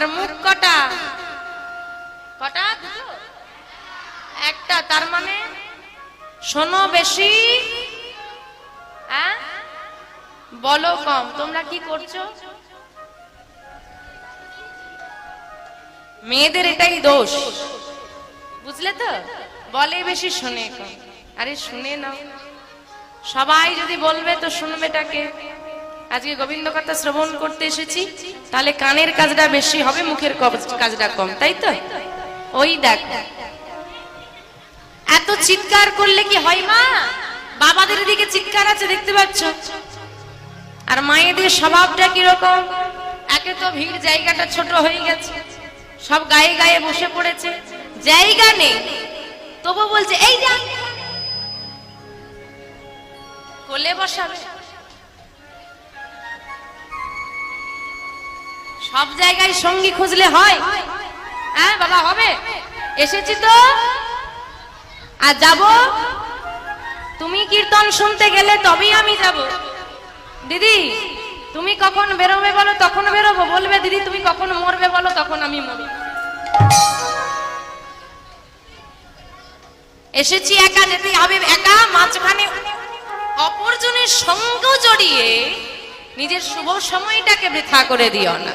আর মুখ কটা? কটা একটা, তার মানে? শোনো বেশি। হ্যাঁ? বলো কম, তোমরা কি করছ? মেয়েদের এটাই দোষ। বুঝলে তো? বলে বেশি শোনে আরে, শুনে নাও। সবাই যদি বলবে তো শুনবে শুনবেটাকে আজকে গোবিন্দ কথা শ্রবণ করতে এসেছি। তাহলে কানের কাজটা বেশি হবে, মুখের কাজটা কম, তাই তো? ওই দেখ। এত চিৎকার করলে কি হয় মা? বাবাদের দিকে চিৎকার আছে, দেখতে পাচ্ছ? আর মায়েদের স্বভাবটা কীরকম? একে তো ভিড়, জায়গাটা ছোট হয়ে গেছে। সব গায়ে গায়ে বসে পড়েছে। জায়গা নেই। তবু বলছে, এই যা। কোলে বসাবে। সব জায়গায় সঙ্গী খুঁজলে হয়। হ্যাঁ বাবা, হবে? এসেছি তো। আর যাব? তুমি কীর্তন শুনতে গেলে তবেই আমি যাব। দিদি, তুমি কখন বেরোবে বলো? তখন বেরোবো। বলবে, দিদি, তুমি কখন মরবে বলো? তখন আমি মরব। এসেছি একা, যেতে হবে একা। মাঝখানে অপরজনের সঙ্গ জড়িয়ে নিজের শুভ সময়টাকে বৃথা করে দিও না।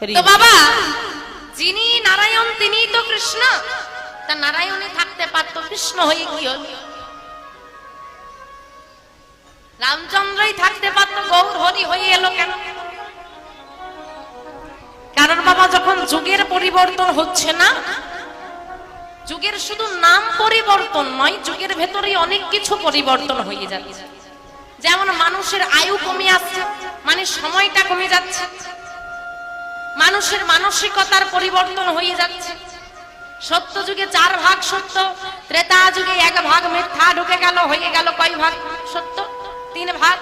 তো বাবা, যিনি নারায়ণ তিনি তো কৃষ্ণ। তা নারায়ণে থাকতে পারতো, কৃষ্ণ হয়ে কি হল? রামচন্দ্রই থাকতে পারতো, গৌর হরি হয়ে এলো কেন? কারণ বাবা, যখন যুগের পরিবর্তন হচ্ছে না, যুগের শুধু নাম পরিবর্তন নয়, যুগের ভেতরেই অনেক কিছু পরিবর্তন হয়ে যাচ্ছে। যেমন মানুষের আয়ু কমে আসছে মানে সময়টা কমে যাচ্ছে। মানুষের মানসিকতার পরিবর্তন হয়ে যাচ্ছে। সত্য যুগে চার ভাগ সত্য, ত্রেতা যুগে এক ভাগ, মিথ্যা ঢুকে গেল, হয়ে গেল কয় ভাগ সত্য? তিন ভাগ।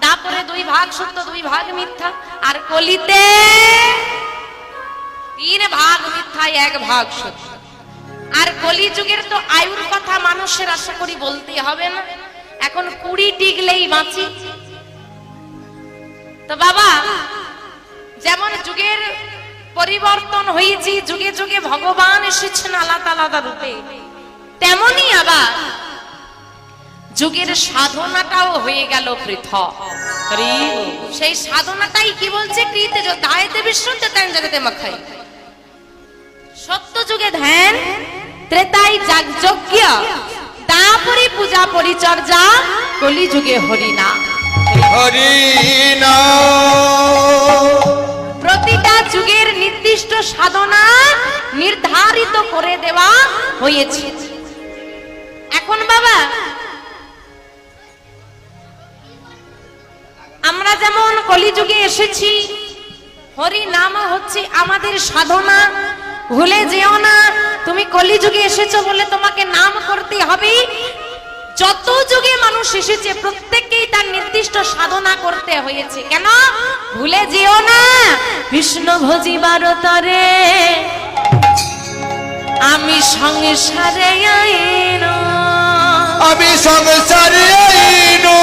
তারপরে দুই ভাগ সত্য, দুই ভাগ মিথ্যা। আর কলিতে তিন ভাগ মিথ্যা, এক ভাগ সত্য। আর কলি যুগের তো আয়ুর কথা মানুষের আশা করি বলতে হবে না। এখন কুড়ি টিকলেই বাঁচি। তো বাবা যেমন যুগের পরিবর্তন হয়েছে যুগে যুগে ভগবান এসেছেন আলাদা আলাদা রূপে। তেমনি আবার যুগের সাধনাটাও হয়ে গেল পৃথক। সেই সাধনাটাই কি বলছে? সত্য যুগে ধ্যান ত্রেতাই যাগযজ্ঞ, তারপরে পূজা পরিচর্যা কলি যুগে হরিনা হরি নাম প্রতিটা যুগের নির্দিষ্ট সাধনা নির্ধারিত করে দেওয়া হয়েছে। এখন বাবা, আমরা যেমন কলিযুগে এসেছি, হরি নাম হচ্ছে আমাদের সাধনা। ভুলে যেও না, তুমি কলিযুগে এসেছ বলে তোমাকে নাম করতে হবে। যত যুগে মানুষ এসেছে প্রত্যেককেই তার নির্দিষ্ট সাধনা করতে হয়েছে। কেন? ভুলে যেও না বিষ্ণু ভজিবার তরে আমি সংসারে আইন। আমি সংসারে আইনু।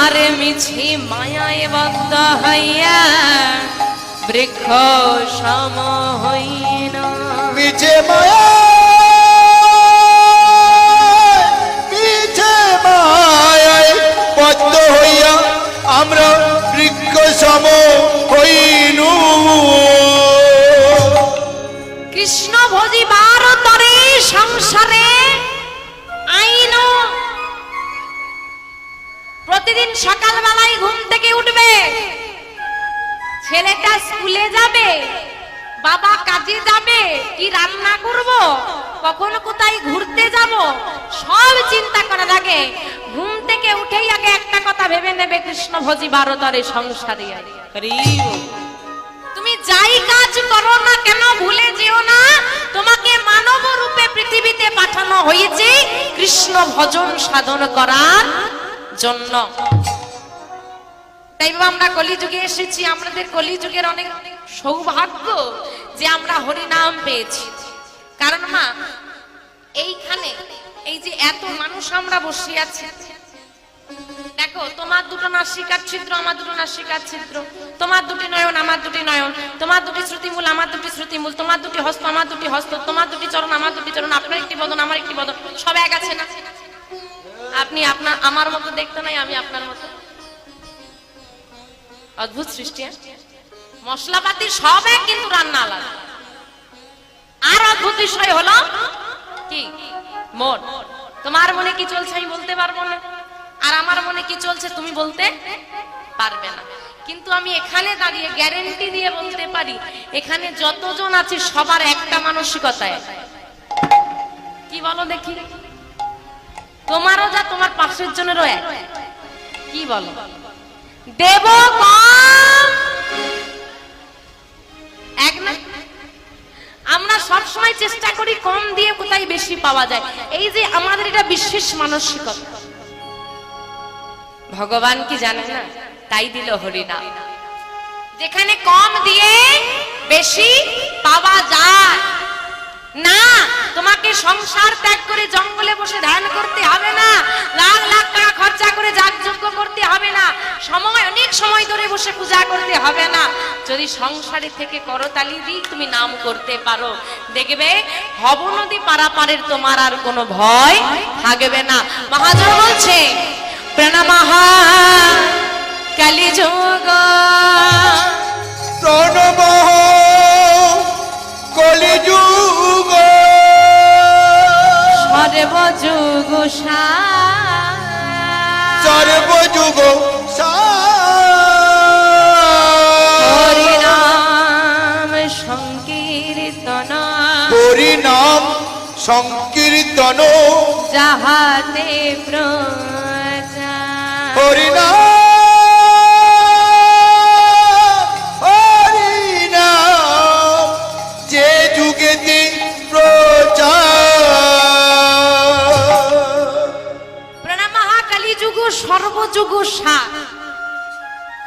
আর মিছি মায়ায় বদ্ধ হইয়া বৃক্ষ সম হইন। মিছে মায়া কৃষ্ণ ভোজি ভারতরে সংসারে তুমি যাই কাজ করো না কেন ভুলে যেও না তোমাকে মানব রূপে পৃথিবীতে পাঠানো হয়েছে কৃষ্ণ ভজন সাধন করার জন্য। তাই আমরা কলিযুগে এসেছি আমাদের কলিযুগের অনেক সৌভাগ্য যে আমরা হরিনাম পেয়েছি। কারণ মা এইখানে এই যে এত মানুষ আমরা বসে আছি দেখো, তোমার দুটো নাসিকার ছিদ্র, আমার দুটো নাসিকার ছিদ্র। তোমার দুটি নয়ন, আমার দুটি নয়ন। তোমার দুটি শ্রুতিমূল, আমার দুটি শ্রুতিমূল। তোমার দুটি হস্ত, আমার দুটি হস্ত। তোমার দুটি চরণ, আমার দুটি চরণ। আপনার একটি বদন, আমার একটি বদন। সব এক আছে না? আপনি আপনার, আমার মতো দেখতে নাই, আমি আপনার মতো। অদ্ভুত সৃষ্টি হ্যাঁ? মশলাপাতি সব এক, কিন্তু রান্না আলাদা। আর অদ্ভুত বিষয় হলো কি? মন তোমার মনে কি চলছে আমি বলতে পারব না? আর আমার মনে কি চলছে তুমি বলতে পারবে না। কিন্তু আমি এখানে দাঁড়িয়ে গ্যারেন্টি দিয়ে বলতে পারি, এখানে যতজন আছে সবার একটা মানসিকতায়। কি বলো দেখি? তোমারও যা, তোমার পাশের জনেরও এক। কি বলো? দেব এক না? আমরা সব সময় চেষ্টা করি কম দিয়ে কোথায় বেশি পাওয়া যায়। এই যে আমাদের এটা বিশেষ মানসিকতা। ভগবান কি জানে না? তাই দিল হরিনাম। যেখানে কম দিয়ে বেশি পাওয়া যায়। না, তোমাকে সংসার ত্যাগ করে জঙ্গলে বসে ধ্যান করতে হবে না। লাখ লাখ টাকা খরচা করে যাগযজ্ঞ করতে হবে না। সময়, অনেক সময় ধরে বসে পূজা করতে হবে না। যদি সংসারে থেকে করতালি দিই তুমি নাম করতে পারো। দেখবে হব নদী পারাপারের তোমার আর কোনো ভয় থাকবে না। মহাজন বলছে প্রণামহা কালীযোগ প্রণব কলিযুগ সর্বযুগ সর্বযুগ হরিনাম সংকীর্তন। হরিনাম সংকীর্তন। যাহাতে প্রচার যুগ, সর্বযুগ সা।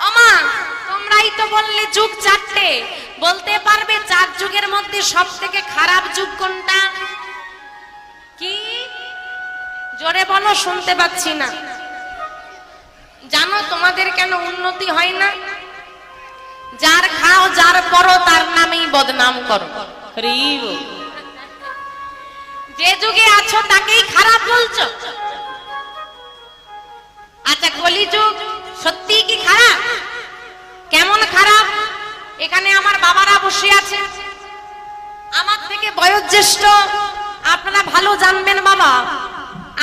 আমা তোমরাই তো বললে যুগ চারটে। বলতে পারবে চার যুগের মধ্যে সব খারাপ যুগ কোনটা? জোরে বলো, শুনতে পাচ্ছি না। জানো তোমাদের কেন উন্নতি হয় না? যার খাও যার পরো তার নামেই বদনাম করো। যে যুগে আছো তাকেই খারাপ বলছো। আচ্ছা কলিযুগ সত্যি কি খারাপ? কেমন খারাপ? এখানে আমার বাবারা বসে আছে। আমার থেকে বয়োজ্যেষ্ঠ আপনারা ভালো জানবেন বাবা।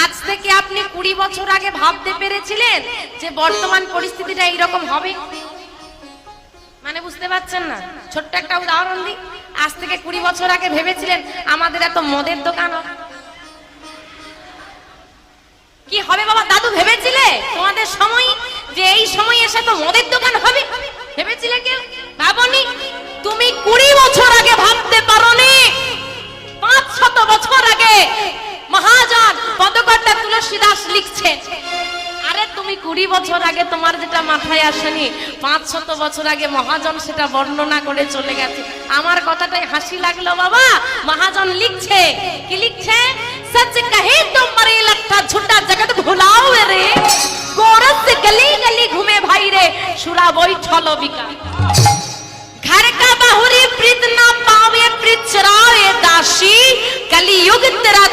আজ থেকে আপনি কুড়ি বছর আগে ভাবতে পেরেছিলেন যে বর্তমান পরিস্থিতিটা এইরকম হবে? মানে বুঝতে পারছেন না? ছোট্ট একটা উদাহরণ দিই। আজ থেকে কুড়ি বছর আগে ভেবেছিলেন আমাদের এত মদের দোকান কি হবে বাবা, দাদু ভেবেছিলে? তোমাদের সময়? যে এই সময় এসে তো মদের দোকান হবে? ভেবেছিলে কেউ? ভাবনি? তুমি কুড়ি বছর আগে ভাবতে পারোনি? পাঁচ শত বছর আগে মহাজন পদকর্তা তুলসী দাস লিখছে আরে তুমি কুড়ি বছর আগে তোমার যেটা মাথায় আসেনি পাঁচ শত বছর আগে মহাজন সেটা বর্ণনা করে চলে গেছে আমার কথাটাই হাসি লাগলো বাবা মহাজন লিখছে কি লিখছে सच कहे तो मरे लट्ठा झूठा जगत भुलाओ रे गोरस से गली गली घूमे भाई रे सुरा बोई छलो बिका घर का बहुरी प्रीत ना पावे प्रीत चरावे दासी कली युग तेरा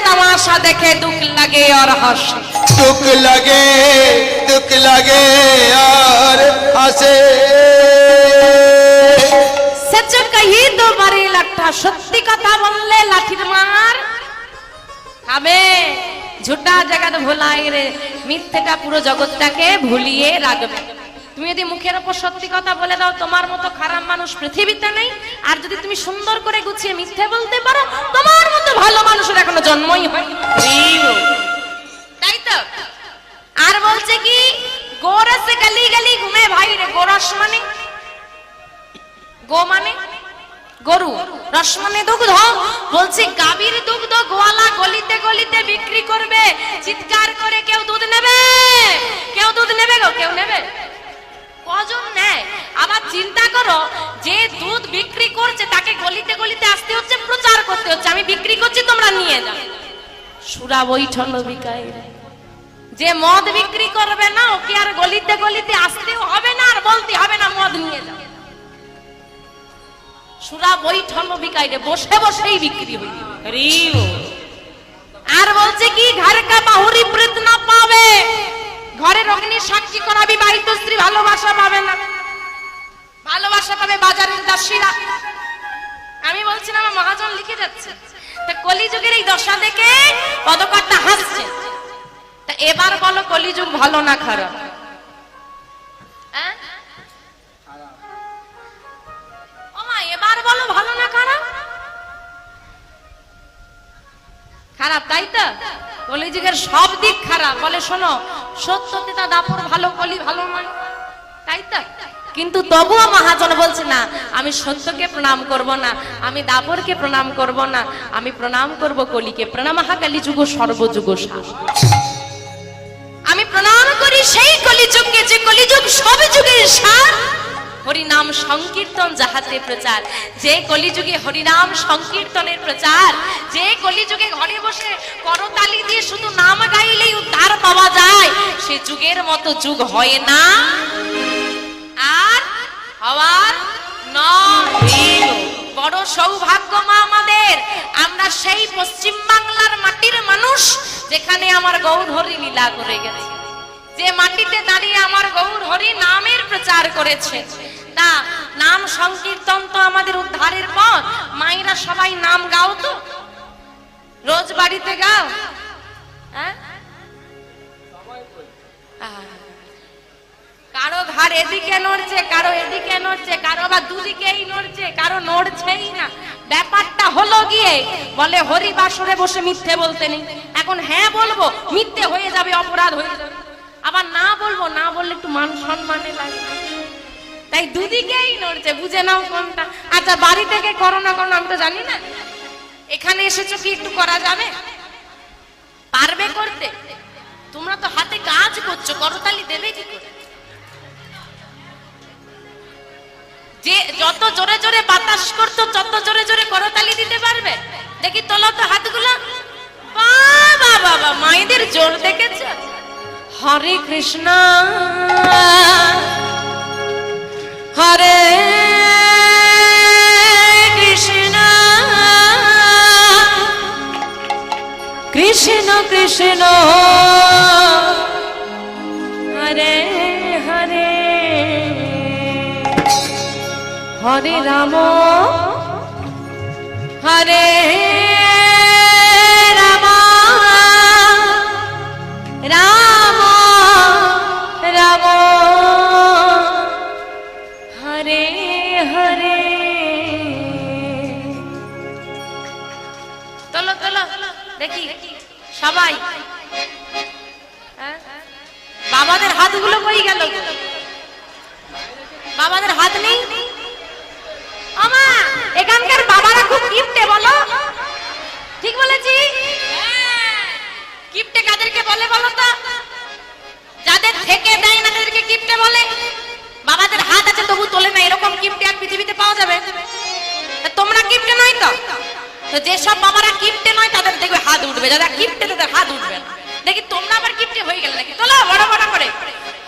হাসা দেখে দুঃখ লাগে আর হাসে। দুঃখ লাগে দুঃখ লাগে আর হাসে। সচ কহি তো মারি সত্যি কথা বললে লাঠির মার। খাবে ঝুটা জায়গাতে ভুলাই রে মিথ্যেটা পুরো জগৎটাকে ভুলিয়ে রাখবে। তুমি যদি মুখের ওপর সত্যি কথা বলে দাও তোমার মতো খারাপ মানুষ পৃথিবীতে নেই। আর যদি তুমি সুন্দর করে গুছিয়ে মিথ্যে বলতে পারো তোমার মতো ভালো মানুষের এখনও জন্মই হয়নি। তাই তো? আর বলছে কি গোরস গলি গলি ঘুমে ভাই রে গোরস মানে? গো মানে? গরু রস মানে দুগ্ধ। বলছি গাভীর দুগ্ধ গোয়ালা গলিতে গলিতে বিক্রি করবে। চিৎকার করে কেউ দুধ নেবে? কেউ দুধ নেবে? চিন্তা করো যে দুধ বিক্রি করছে তাকে গলিতে গলিতে আসতে হচ্ছে প্রচার করতে হচ্ছে। আমি বিক্রি করছি তোমরা নিয়ে যাও। সুরা বৈঠল বিকায় যে মদ বিক্রি করবে না ওকে আর গলিতে গলিতে আসতেও হবে না আর বলতে হবে না মদ নিয়ে যাও। সুরা বৈঠল বিকাইরে বসে বসেই বিক্রি হইবে আর বলছে কি ঘর কা বাহুরি প্রীত না পাবে। ঘরের অগ্নি সাক্ষী করা বিবাহিত স্ত্রী ভালোবাসা পাবে না। ভালোবাসা পাবে বাজারের দাসীরা। আমি বলছিলাম, আমার মহাজন লিখে যাচ্ছে। তা কলিযুগের এই দশা দেখে পদকর্তা হাসছে। তা এবার বলো, কলিযুগ ভালো না খারাপ? হ্যাঁ? এবার বলো, ভালো না খারাপ? খারাপ, তাই তো? কলিযুগের সব দিক খারাপ। বলে শোনো সত্যতে তা দাপর ভালো, কলি ভালো নয়। তাই তো? কিন্তু তবুও মহাজন বলছে, না, আমি সত্যকে প্রণাম করব না, আমি দাপরকে প্রণাম করব না, আমি প্রণাম করব কলিকে। প্রণাম কালী যুগ সর্বযুগ সার। আমি প্রণাম করি সেই কলিযুগকে, যে কলিযুগ সব যুগের সার। হরিনাম সংকীর্তন যাহাতে প্রচার। যে কলিযুগে হরিনাম সংকীর্তনের প্রচার, যে কলিযুগে ঘরে বসে করতালি দিয়ে শুধু নাম গাইলেই উদ্ধার পাওয়া যায়, সে যুগের মতো যুগ হয় না। আর হওয়ার নয়। বড় সৌভাগ্য মা আমাদের। আমরা সেই পশ্চিম বাংলার মাটির মানুষ যেখানে আমার গৌর হরি লীলা করে গেছে। যে মাটিতে দাঁড়িয়ে আমার গৌর হরি নামের প্রচার করেছে। তা নাম সংকীর্তন তো আমাদের উদ্ধারের পথ। মায়েরা সবাই নাম গাও তো। রোজ বাড়িতে গাও। হ্যাঁ। কারও ঘাড় এদিকে নড়ছে, কারও এদিকে নড়ছে, কারও আবার দুদিকেই নড়ছে, কারও নড়ছেই না। ব্যাপারটা হলো গিয়ে বলে হরি বাসরে বসে মিথ্যে বলতে নেই। এখন হ্যাঁ বলব, মিথ্যে হয়ে যাবে, অপরাধ হয়ে যাবে। আবার না বলব, না বললে একটু মান সম্মানে লাগবে তাই দুদিকেই নড়ছে, বুঝে নাও কোনটা। আচ্ছা বাড়ি থেকে করো না করো আমি তো জানি না। এখানে এসেছ কি একটু করা যাবে? পারবে করতে? তোমরা তো হাতে কাজ করছ, করতালি দেবে কি করে? যে যত জোরে জোরে বাতাস করতো তত জোরে জোরে করতালি দিতে পারবে? দেখি তোলো তো হাতগুলো। বাবা বাবা মায়েদের জোর দেখেছ? হরে কৃষ্ণ। হরে কৃষ্ণ। কৃষ্ণ কৃষ্ণ। হরে রাম। হরে সবাই। হ্যাঁ? বাবাদের হাতগুলো কই গেল বাবাদের হাত নেই? এখানকার বাবারা খুব কিপটে, বলো। ঠিক বলেছি? কিপটে কাদেরকে বলে বলো তো? যাদের থেকে দেয় না, তাদেরকে কিপটে বলে। বাবাদের হাত আছে, তবু তোলে না, এরকম কিপটে আর পৃথিবীতে পাওয়া যাবে? তোমরা কিপটে নয় তো? তো যেসব বাবারা কিপটে নয়, তাদের দেখবে হাত উঠবে। যারা কিপটে, তাদের হাত উঠবে না। দেখি তোমরা আবার কিপটে হয়ে গেলে নাকি? তোলো, বড় বড় করে।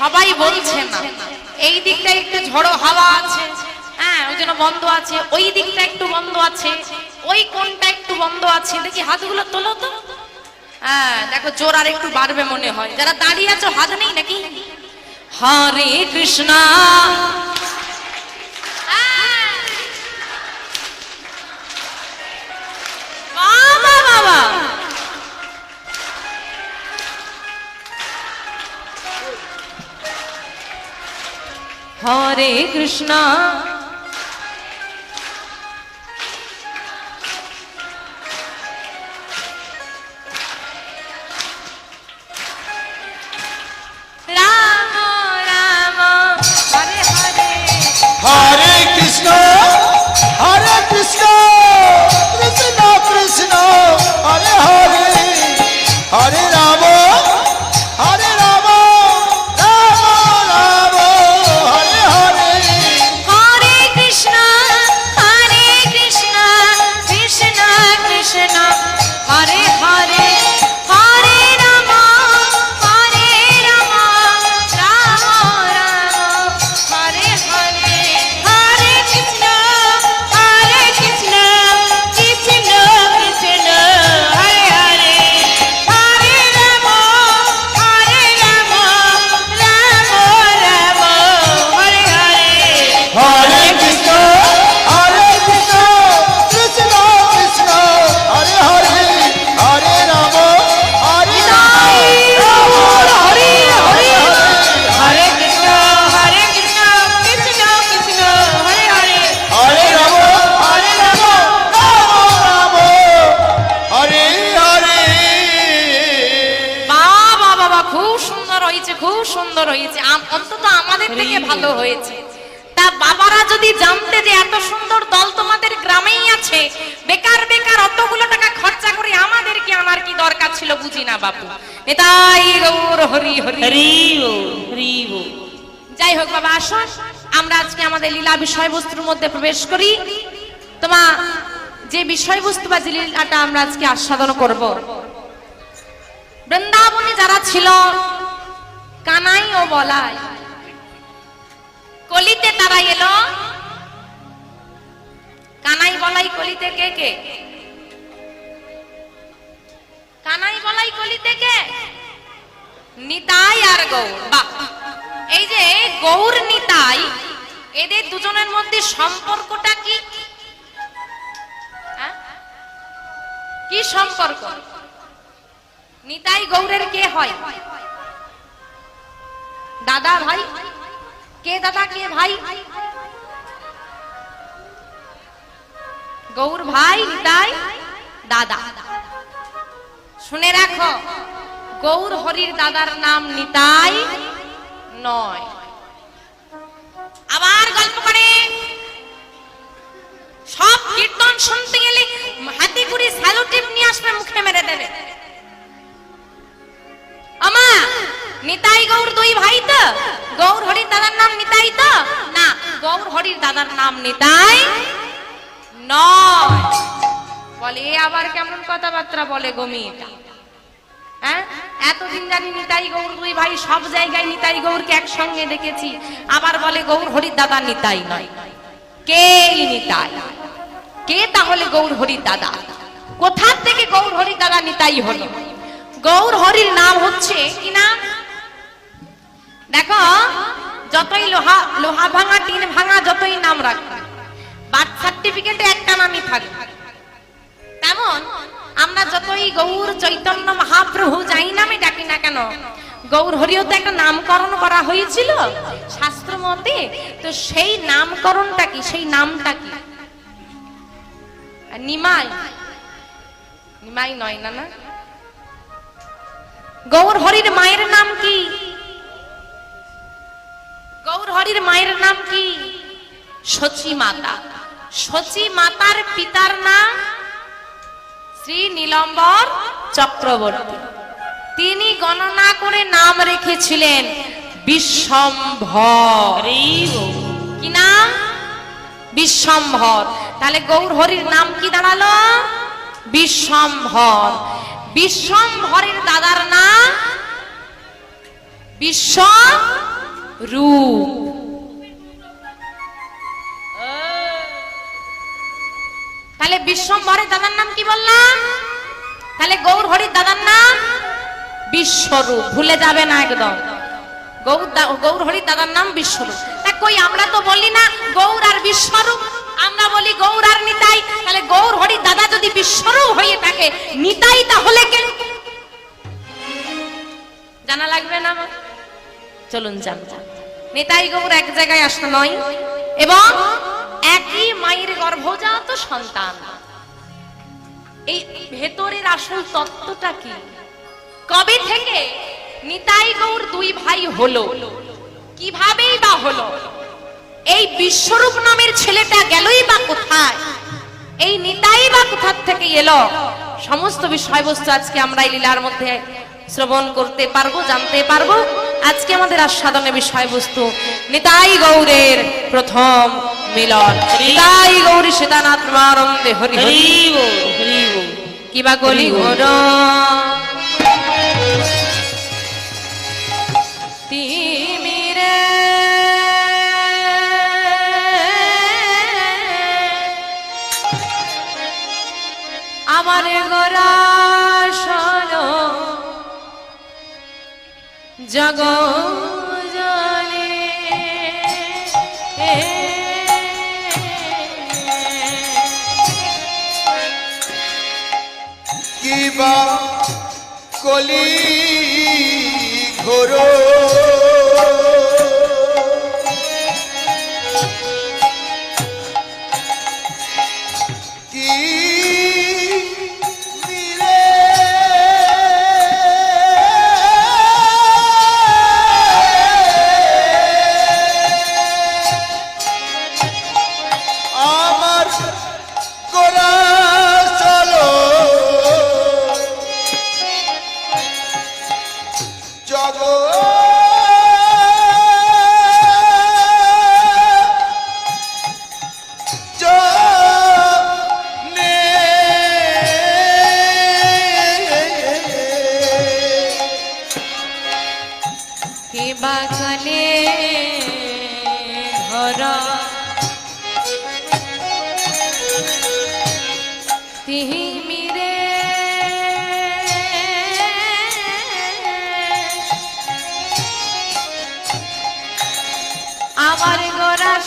সবাই বলছে না। এই দিকটা একটু ঝড়ো হাওয়া আছে। হ্যাঁ ওই জন্য বন্ধ আছে। ওই দিকটা একটু বন্ধ আছে। ওই কোনটা একটু বন্ধ আছে। দেখি হাতগুলো তোলো তো। হ্যাঁ দেখো, জোর আর একটু বাড়বে মনে হয়। যারা দাঁড়িয়ে আছো, হাত নেই নাকি? হরে কৃষ্ণা। হরে কৃষ্ণ। রাম রাম হরে হরে। হরে বিষয়বস্তুর মধ্যে প্রবেশ করি। তোমা, যে বিষয়বস্তু বা যে লীলাটা আমরা আজকে আস্বাদন করব। বৃন্দাবনে যারা ছিল, কানাই ও বলাই, কলিতে তারা এলো। কানাই বলাই কলিতে কে কে? কানাই বলাই কলিতে কে? নিতাই আর গৌর। বাহ! এই যে গৌর নিতাই এদের দুজনের মধ্যে সম্পর্কটা কি? কি সম্পর্ক? নিতাই গৌরের কে হয়? দাদা ভাই? কে দাদা, কে ভাই? গৌর ভাই, নিতাই? দাদা। শুনে রাখো, গৌর হরির দাদার নাম নিতাই নয়। আবার গল্প করে। সব কীর্তন শুনতে গেলে হাতি করে স্যালোটিপ নিয়ে আসবে, মুখে মেরে দেবে। আমা, নিতাই গৌর দুই ভাই তো? গৌর হরির দাদার নাম নিতাই তো? না, গৌর হরির দাদার নাম নিতাই নয়। বলে আবার কেমন কথাবার্তা বলে গমিটা হ্যাঁ? এতদিন জানি নিতাই গৌর, দুই ভাই সব জায়গায় নিতাই গৌরকে একসঙ্গে দেখেছি। আবার বলে গৌর হরির দাদা নিতাই নয়। কে নিতাই? কে তাহলে গৌর হরির দাদা কোথার থেকে গৌর হরির দাদা নিতাই হলো? গৌর হরির নাম হচ্ছে কি নাম দেখো, যতই লোহা লোহা ভাঙা, টিন ভাঙা, যতই নাম রাখবে বার্থ সার্টিফিকেটে একটা নামই থাকবে। যতই গৌর চৈতন্য মহাপ্রভু যাই নামে ডাকি না কেন? গৌর হরিও তো একটা নামকরণ করা হয়েছিল শাস্ত্র মতে, তো সেই নামকরণটা কি? সেই নামটা কি? নিমাই? নিমাই নয় না না? গৌর হরির মায়ের নাম কি? গৌর হরির মায়ের নাম কি? সচী মাতা সচী মাতার পিতার নাম শ্রী নীলম্বর চক্রবর্তী। তিনি গণনা করে নাম রেখেছিলেন বিশ্বম্ভর। কি নাম? বিশ্বম্ভর। তাহলে গৌর হরির নাম কি দাঁড়াল? বিশ্বম্ভর। বিশ্বম্ভরের দাদার নাম বিশ্ব রূপ। বিশ্বম্ভরের দাদার নাম কি বললাম? তাহলে গৌর হরির দাদার নাম? বিশ্বরূপ, ভুলে যাবে না একদম। গৌর গৌর হরির দাদার নাম বিশ্বরূপ। তা কই, আমরা তো বলি না গৌর আর বিশ্বরূপ, আমরা বলি গৌর আর নিতাই। তাহলে গৌর হরির দাদা যদি বিশ্বরূপ হয়ে থাকে, নিতাই তাহলে কে? জানা লাগবে না আমার? চলুন জানব নিতাই গৌর এক জায়গায় আসা নয়, এবং একই মায়ের গর্ভজাত সন্তান। এই ভেতরের আসল তত্ত্বটা কি? কবে থেকে নিতাই গৌর দুই ভাই হলো? কিভাবেই বা হলো? এই বিশ্বরূপ নামের ছেলেটা গেলই বা কোথায়? এই নিতাই বা কোথা থেকে এলো? সমস্ত বিষয়বস্তু আজকে আমরা এই লীলার মধ্যে শ্রবণ করতে পারব, জানতে পারব। আজকে আমাদের আস্বাদনের বিষয়বস্তু নিতাই গৌরের প্রথম মিলন। নিতাই গৌরী সীতানাথ হরি হরি। কিবা গলি ঘোর তিমিরে আমার কলি ঘোর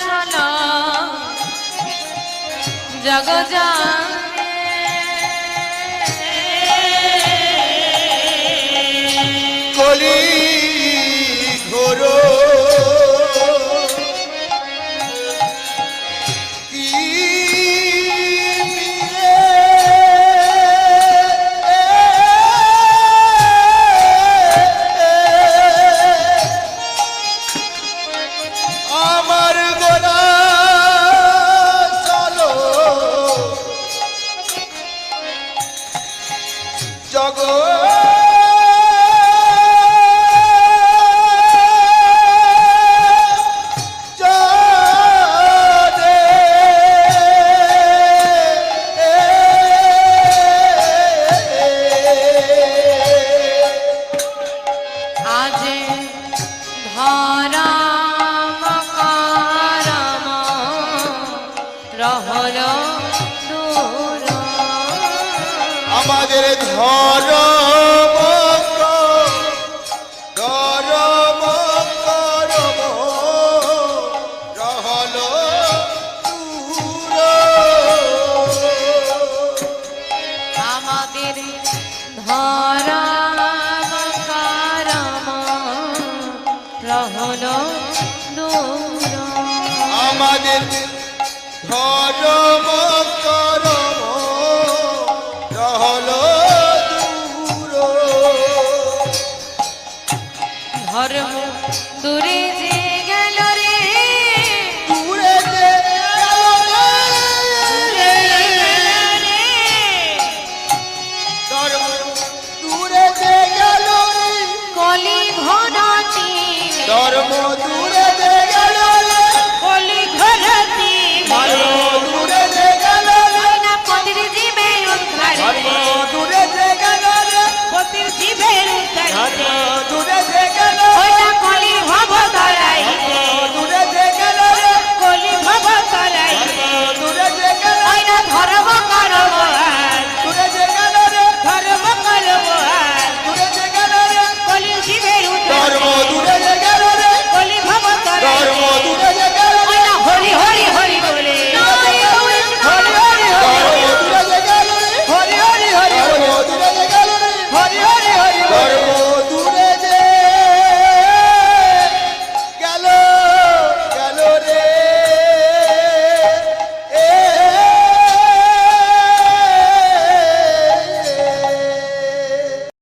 শোন জগ। কলি